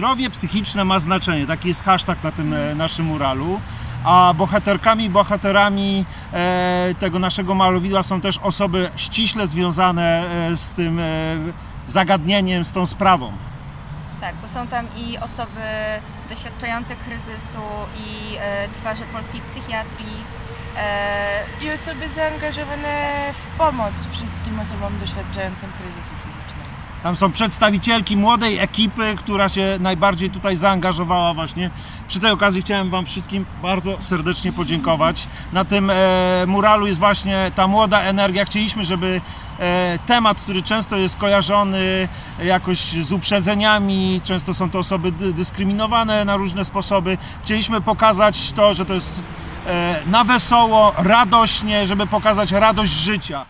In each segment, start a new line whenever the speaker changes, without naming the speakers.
Zdrowie psychiczne ma znaczenie, taki jest hashtag na tym e, naszym muralu. A bohaterkami i bohaterami e, tego naszego malowidła są też osoby ściśle związane e, z tym e, zagadnieniem, z tą sprawą.
Tak, bo są tam i osoby doświadczające kryzysu, i e, twarze polskiej psychiatrii. E,
i osoby zaangażowane w pomoc wszystkim osobom doświadczającym kryzysu psychicznego.
Tam są przedstawicielki młodej ekipy, która się najbardziej tutaj zaangażowała właśnie. Przy tej okazji chciałem Wam wszystkim bardzo serdecznie podziękować. Na tym e, muralu jest właśnie ta młoda energia. Chcieliśmy, żeby e, temat, który często jest kojarzony jakoś z uprzedzeniami, często są to osoby dy- dyskryminowane na różne sposoby. Chcieliśmy pokazać to, że to jest e, na wesoło, radośnie, żeby pokazać radość życia.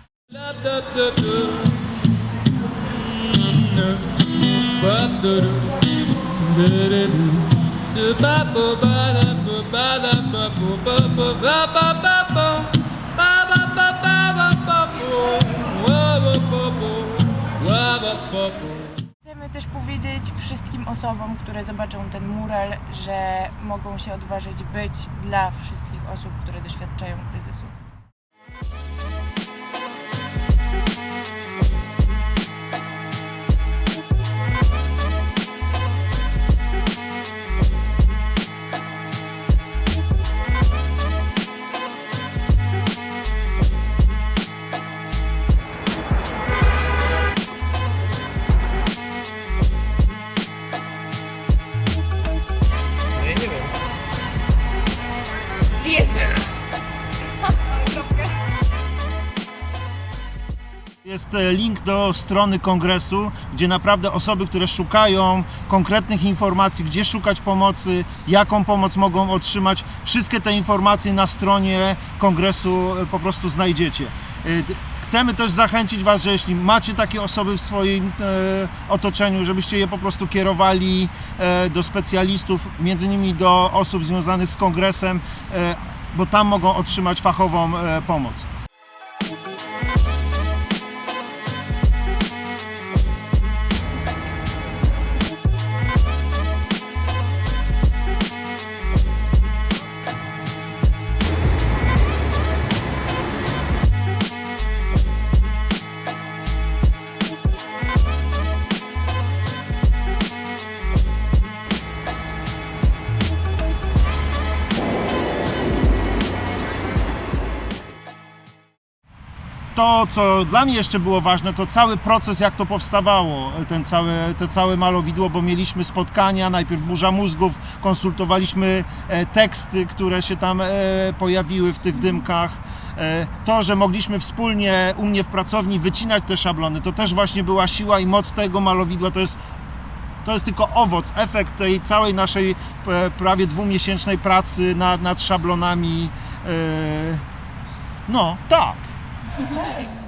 Chcemy też powiedzieć wszystkim osobom, które zobaczą ten mural, że mogą się odważyć być dla wszystkich osób, które doświadczają kryzysu.
Jest e, link do strony kongresu, gdzie naprawdę osoby, które szukają konkretnych informacji, gdzie szukać pomocy, jaką pomoc mogą otrzymać, wszystkie te informacje na stronie kongresu e, po prostu znajdziecie. E, Chcemy też zachęcić Was, że jeśli macie takie osoby w swoim otoczeniu, żebyście je po prostu kierowali do specjalistów, między innymi do osób związanych z kongresem, bo tam mogą otrzymać fachową pomoc. To, co dla mnie jeszcze było ważne, to cały proces, jak to powstawało, ten cały, te całe malowidło, bo mieliśmy spotkania, najpierw burza mózgów, konsultowaliśmy e, teksty, które się tam e, pojawiły w tych dymkach. E, to, że mogliśmy wspólnie u mnie w pracowni wycinać te szablony, to też właśnie była siła i moc tego malowidła. To jest to jest tylko owoc, efekt tej całej naszej prawie dwumiesięcznej pracy nad, nad szablonami. No, tak. Okay.